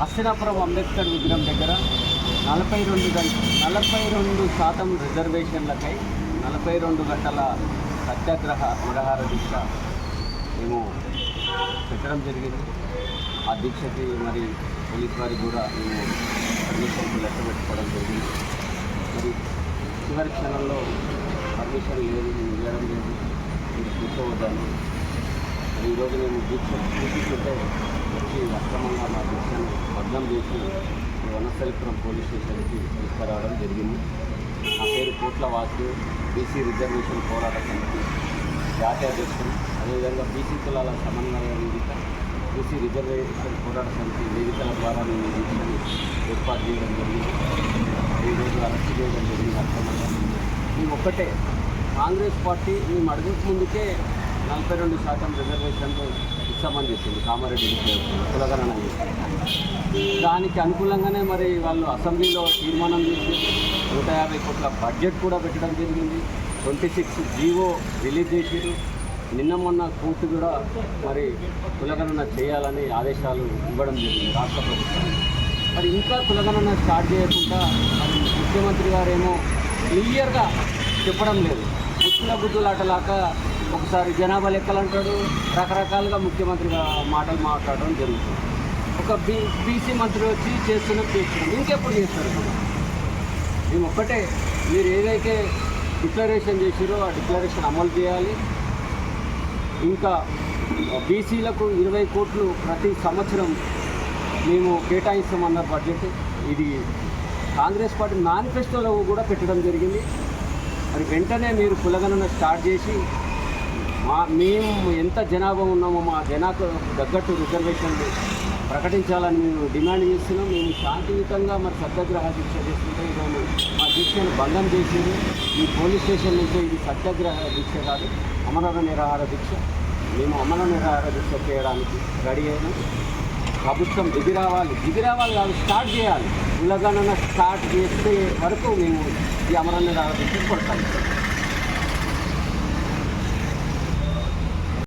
హస్తినాపురం అంబేద్కర్ విగ్రహం దగ్గర నలభై రెండు గంట నలభై రెండు శాతం రిజర్వేషన్లకై నలభై రెండు గంటల సత్యాగ్రహ నిరహార దీక్ష మేము పెట్టడం జరిగింది. ఆ దీక్షకి మరి పోలీస్ వారికి కూడా మేము పర్మిషన్ లెక్క పెట్టుకోవడం జరిగింది. మరి చివరి క్షణంలో పర్మిషన్ లేదు మేము ఇవ్వడం లేదు. మీరు కూర్చోవద్దాను. మరి ఈరోజు మేము దీక్ష చూపించుంటే వచ్చి అక్రమంగా మా దీక్షను భగ్నం చేసి వనస్థలిపురం పోలీస్ స్టేషన్కి తీసుకురావడం జరిగింది. నా పేరు కోట్ల వాసు బీసీ రిజర్వేషన్ పోరాట సమితి జాతీయ అధ్యక్షుడు అదేవిధంగా బీసీ కులాల సమన్వయ వేదిక బీసీ రిజర్వేషన్ పోరాట సమితి వేదికల ద్వారా నేను ఈ దీక్షను ఏర్పాటు చేయడం జరిగింది. ఈరోజు అరెస్ట్ చేయడం జరిగింది అక్రమంగా. మేము ఒక్కటే. కాంగ్రెస్ పార్టీ మేము అడుగుకు ముందుకే నలభై రెండు శాతం రిజర్వేషన్లు ఇచ్చామని చెప్పింది కామారెడ్డి డిక్లరేషన్ కులగణన చేసి దానికి అనుకూలంగానే మరి వాళ్ళు అసెంబ్లీలో తీర్మానం చేసి నూట యాభై కోట్ల బడ్జెట్ కూడా పెట్టడం జరిగింది. ట్వంటీ సిక్స్ జీవో రిలీజ్ చేసారు నిన్న మొన్న కోర్టు కూడా మరి కులగణన చేయాలని ఆదేశాలు ఇవ్వడం జరిగింది రాష్ట్ర ప్రభుత్వం. మరి ఇంకా కులగణన స్టార్ట్ చేయకుండా మరి ముఖ్యమంత్రి గారేమో క్లియర్గా చెప్పడం లేదు. బుద్ధుల బుద్ధులాటలాక ఒకసారి జనాభా లెక్కలు అంటాడు రకరకాలుగా ముఖ్యమంత్రిగా మాటలు మాట్లాడడం జరుగుతుంది. ఒక బీ బీసీ మంత్రి వచ్చి చేస్తున్నాం చేస్తున్నాం ఇంకెప్పుడు చేస్తారు? మేము ఒక్కటే మీరు ఏదైతే డిక్లరేషన్ చేసిరో ఆ డిక్లరేషన్ అమలు చేయాలి. ఇంకా బీసీలకు ఇరవై కోట్లు ప్రతి సంవత్సరం మేము కేటాయిస్తామన్న బడ్జెట్ ఇది కాంగ్రెస్ పార్టీ మేనిఫెస్టోలో కూడా పెట్టడం జరిగింది. మరి వెంటనే మీరు కులగణన స్టార్ట్ చేసి మా మేము ఎంత జనాభా ఉన్నామో మా జనాకు తగ్గట్టు రిజర్వేషన్లు ప్రకటించాలని మేము డిమాండ్ చేస్తున్నాం. మేము శాంతియుతంగా మరి సత్యాగ్రహ దీక్ష చేస్తుంటే ఈరోజు మా దీక్షను భంగం చేసింది. ఈ పోలీస్ స్టేషన్ నుంచి ఇది సత్యాగ్రహ దీక్ష కాదు అమరణ నిరాహార దీక్ష. మేము అమర నిరాహార దీక్ష చేయడానికి రెడీ అయినాం. ప్రభుత్వం దిగి రావాలి. దిగి రావాలి కాదు స్టార్ట్ చేయాలి. ఉల్లగణన స్టార్ట్ చేసే వరకు మేము ఈ అమర నిరాహార దీక్ష కొడతాం